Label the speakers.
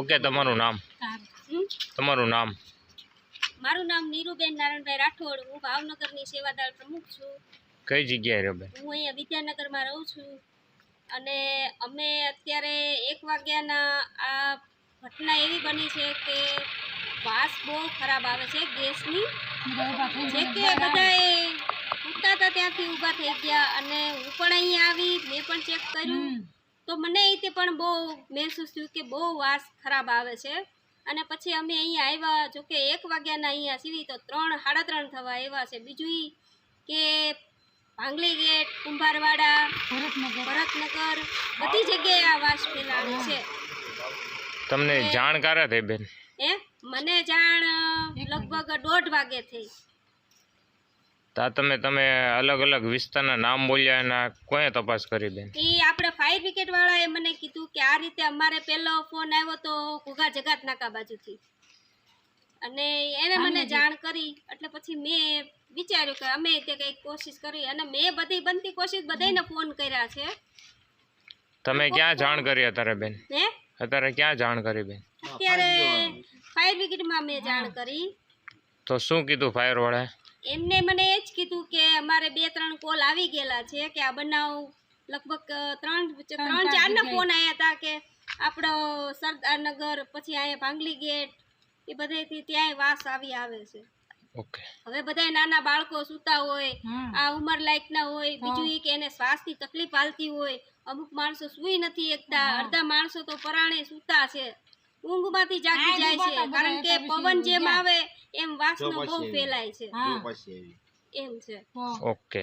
Speaker 1: Okay તમારું નામ? તમારું નામ?
Speaker 2: મારું નામ નીરુબેન નારાયણભાઈ રાઠોડ. હું ભાવનગરની સેવાદાર પ્રમુખ છું.
Speaker 1: કઈ જગ્યાએ રહો બેન?
Speaker 2: હું અહીંયા વિદ્યાનગરમાં રહું છું. અને અમે અત્યારે એક વાગ્યાના આ ઘટના એવી બની છે કે વાસ બહુ ખરાબ આવે છે ગેસની. જે કે બધાએ ઉઠતા હતા ત્યાંથી ઊભા થઈ ગયા. અને હું પણ અહીંયા આવી મેં પણ ચેક કર્યું. તો મને એ તે પણ બહુ મહેસૂસ થયું કે બહુ વાસ ખરાબ આવે છે. અને પછી અમે અહીંયા આવ્યા જો કે એક વાગ્યાના અહીંયા સીવી તો ત્રણ સાડા ત્રણ થવા આવ્યા છે. બીજું કે ભાંગલી ગેટ કુંભારવાડા ભરતનગર. બધી જગ્યાએ આ વાસ ફેલાવે છે.
Speaker 1: તમને જાણ ક્યારે થઈ બેન?
Speaker 2: એ મને જાણ લગભગ દોઢ વાગે થઈ.
Speaker 1: તા તમે તમે અલગ અલગ વિસ્તારના નામ બોલ્યા એના કોએ તપાસ કરી બેન?
Speaker 2: એ આપણે ફાયર બ્રિગેડ વાળાએ મને કીધું કે આ રીતે અમારે પહેલો ફોન આવ્યો તો ઘોઘા જગાત નાકા બાજુથી. અને એને મને જાણ કરી એટલે પછી મેં વિચાર્યું કે અમે તે કંઈક કોશિશ કરી અને મેં બધી બનતી કોશિશ બધાને ફોન કર્યા છે.
Speaker 1: તમે ક્યાં જાણ કરી અત્યારે બેન?
Speaker 2: હે?
Speaker 1: અત્યારે ક્યાં જાણ કરી બેન?
Speaker 2: અત્યારે ફાયર બ્રિગેડમાં મેં જાણ કરી.
Speaker 1: તો શું કીધું ફાયર વાળાએ?
Speaker 2: એમને મને એ જ કીધું કે અમારે બે ત્રણ કોલ આવી ગયેલા છે કે આ બનાવ લગભગ ત્રણ ત્રણ ચારના ફોન આવ્યા હતા કે આપણો સરદારનગર પછી અહીંયા ભાંગલી ગેટ એ બધેથી ત્યાંય વાસ આવી આવે છે. હવે બધાય નાના બાળકો સૂતા હોય આ ઉંમર લાયકના હોય બીજું એ કે એને શ્વાસની તકલીફ હાલતી હોય અમુક માણસો સૂઈ નથી એકતા અડધા માણસો તો પરાણે સૂતા છે. ઊંઘમાંથી જાગી જાય છે કારણ કે પવન જેમ આવે એમ વાસનો બહુ ફેલાય છે. એમ છે.
Speaker 1: ઓકે.